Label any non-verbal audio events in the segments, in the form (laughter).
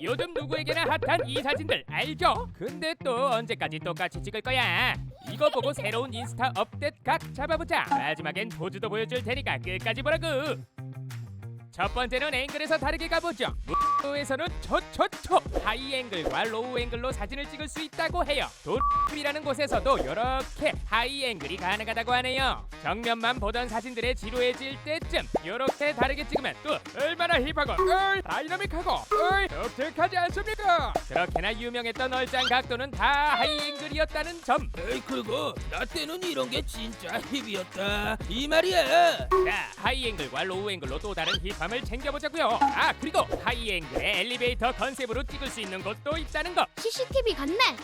요즘 누구에게나 핫한 이 사진들 알죠? 근데 또 언제까지 똑같이 찍을 거야? 이거 보고 새로운 인스타 업데이트 각 잡아보자. 마지막엔 포즈도 보여줄 테니까 끝까지 보라고. 첫 번째는 앵글에서 다르게 가보죠. 무에서는 초초초 하이 앵글과 로우 앵글로 사진을 찍을 수 있다고 해요. 도이라는 곳에서도 이렇게 하이 앵글이 가능하다고 하네요. 정면만 보던 사진들의 지루해질 때쯤 이렇게 다르게 찍으면 또 얼마나 힙하고 얼 다이나믹하고 얼 독특하지 않습니까? 그렇게나 유명했던 얼짱 각도는 다 하이 앵글이었다는 점. 에이 그거 나 때는 이런 게 진짜 힙이었다 이 말이야 자, 하이 앵글과 로우 앵글로 또 다른 힙 함을 챙겨보자고요. 아 그리고 하이 앵글의 엘리베이터 컨셉으로 찍을 수 있는 곳도 있다는 거. CCTV 같네.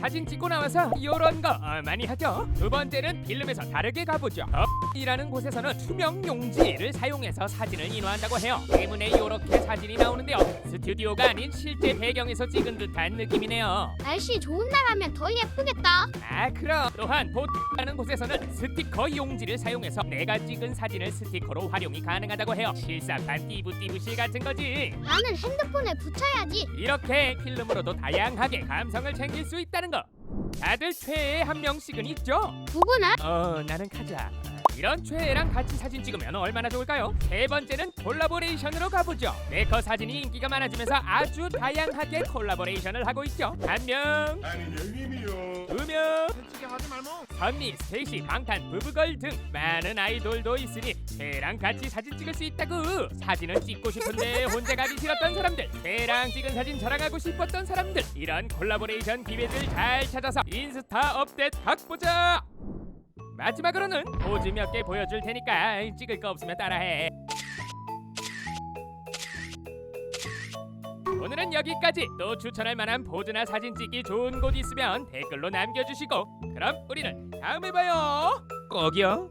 사진 찍고 나와서 이런 거 어, 많이 하죠. 두 번째는 필름에서 다르게 가보죠. 이라는 곳에서는 투명 용지를 사용해서 사진을 인화한다고 해요. 때문에 이렇게 사진이 나오는데요. 스튜디오가 아닌 실제 배경에서 찍은 듯한 느낌이네요. 날씨 좋은 날 하면 더 예쁘겠다. 아 그럼 또한 보라는 곳에서는 스티커 용지를 사용해서 내가 찍은 사진을 스티커로 활용이 가능하다고 해요. 실사판 띠부띠부실 같은 거지. 나는 핸드폰에 붙여야지. 이렇게 필름으로도 다양하게 감성을 챙길 수 있다는 거. 다들 최애 한 명씩은 있죠? 누구는? 어 나는 카자. 이런 최애랑 같이 사진 찍으면 얼마나 좋을까요? 세 번째는 콜라보레이션으로 가보죠. 네커 사진이 인기가 많아지면서 아주 다양하게 콜라보레이션을 하고 있죠. 한 명, 아니 형 선미, 스테이시, 방탄, 부부걸 등 많은 아이돌도 있으니 쟤랑 같이 사진 찍을 수 있다고. 사진을 찍고 싶은데 (laughs) 혼자 가기 싫었던 사람들, 쟤랑 찍은 사진 저랑하고 싶었던 사람들, 이런 콜라보레이션 기회들 잘 찾아서 인스타 업데이트 각 보자. 마지막으로는 포즈 몇 개 보여줄 테니까 찍을 거 없으면 따라해. 오늘은 여기까지. 또 추천할 만한 포즈나 사진 찍기 좋은 곳 있으면 댓글로 남겨주시고 그럼 우리는 다음에 봐요. 꼭이요.